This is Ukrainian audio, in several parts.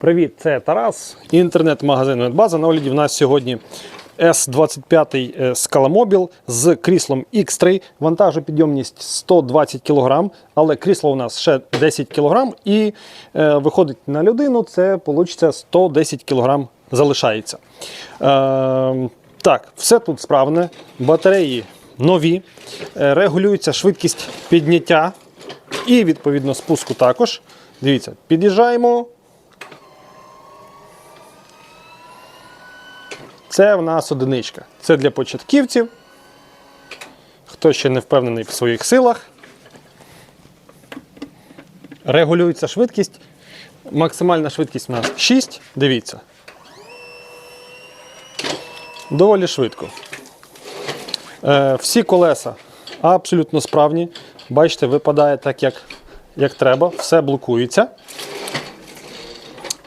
Привіт, це Тарас, інтернет-магазин Медбаза. На огляді в нас сьогодні S25 Scalamobil з кріслом X3, вантажопідйомність 120 кг, але крісло у нас ще 10 кг і е, виходить на людину, це вийде 110 кг залишається. Е, так, все тут справне, батареї нові, е, регулюється швидкість підняття і відповідно спуску також. Дивіться, під'їжджаємо. Це в нас одиничка. Це для початківців. Хто ще не впевнений в своїх силах. Регулюється швидкість. Максимальна швидкість у нас 6. Дивіться. Доволі швидко. Е, всі колеса абсолютно справні. Бачите, випадає так, як, як треба. Все блокується.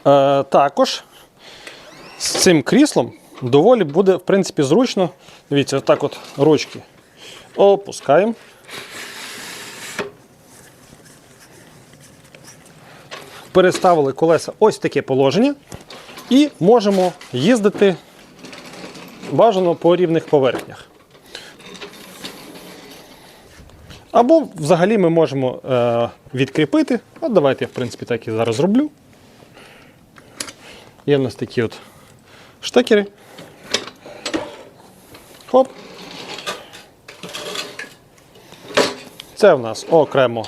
Е, також з цим кріслом доволі буде, в принципі, зручно. Дивіться, отак от ручки опускаємо. Переставили колеса ось таке положення і можемо їздити бажано по рівних поверхнях. Або взагалі ми можемо е, відкріпити. От давайте я, в принципі, так і зараз зроблю. Є в нас такі от штекери. Хоп. Це в нас окремо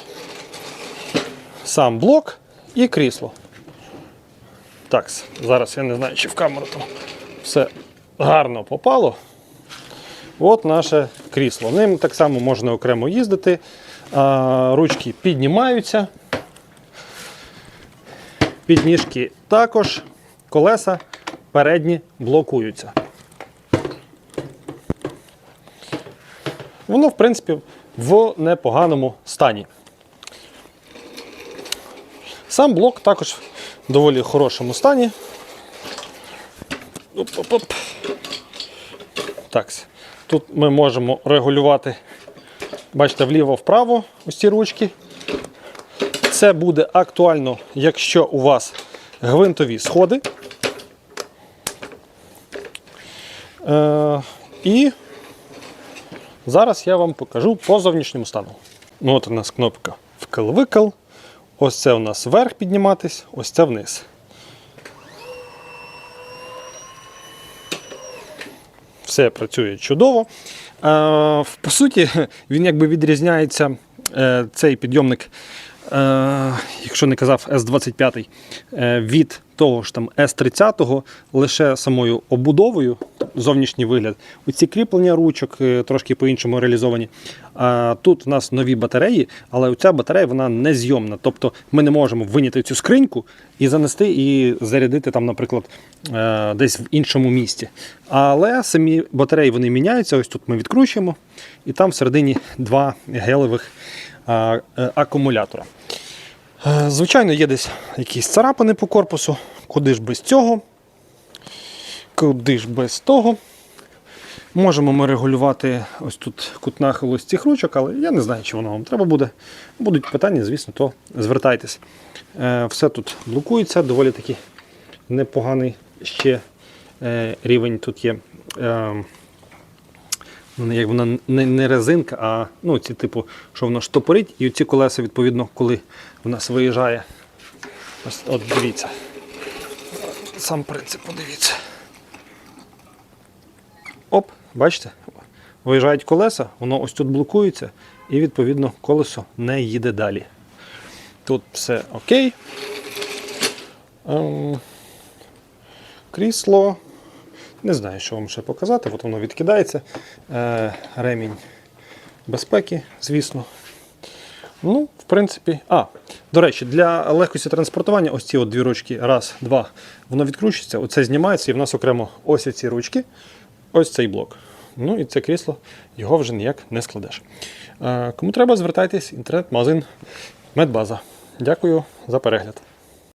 сам блок і крісло. Так, зараз я не знаю, чи в камеру там все гарно попало. От наше крісло. Ним так само можна окремо їздити. Ручки піднімаються. Підніжки також, колеса передні блокуються. Воно, в принципі, в непоганому стані. Сам блок також в доволі хорошому стані. Оп-оп-оп. Так, тут ми можемо регулювати, бачите, вліво-вправо ось ці ручки. Це буде актуально, якщо у вас гвинтові сходи. Е, і зараз я вам покажу по зовнішньому стану. Ну, от у нас кнопка вкл-викл. Ось це у нас вверх підніматись, ось це вниз. Все працює чудово. Е, по суті, він якби відрізняється е, цей підйомник, е, якщо не казав S25, е, від того ж там S30 лише самою обудовою, зовнішній вигляд. Оці кріплення ручок е, трошки по-іншому реалізовані. А тут у нас нові батареї, але ця батарея вона незйомна. Тобто ми не можемо виняти цю скриньку і занести і зарядити там, наприклад, е, десь в іншому місці. Але самі батареї вони міняються. Ось тут ми відкручуємо, і там всередині два гелевих е, акумулятора. Е, Звичайно, є десь якісь царапини по корпусу. Куди ж без цього? Куди ж без того? Можемо ми регулювати ось тут кут нахилу цих ручок, але я не знаю, чи воно вам треба буде. Будуть питання, звісно, то звертайтесь. Е, Все тут блокується, доволі таки непоганий ще е, рівень тут є. Ну, як вона не, не резинка, а ну, ці типу, що воно штопорить, і ці колеса, відповідно, коли в нас виїжджає. Ось, от дивіться. Сам принцип, подивіться. Оп, бачите? Виїжджають колеса, воно ось тут блокується, і відповідно колесо не їде далі. Тут все окей. Ем, крісло. Не знаю, що вам ще показати. От воно відкидається. Е, ремінь безпеки, звісно. Ну, в принципі. А, до речі, для легкості транспортування ось ці от дві ручки, раз, два, воно відкручується, оце знімається, і в нас окремо ось ці ручки, ось цей блок. Ну і це крісло, його вже ніяк не складеш. Е, кому треба, звертайтесь, інтернет-магазин Медбаза. Дякую за перегляд.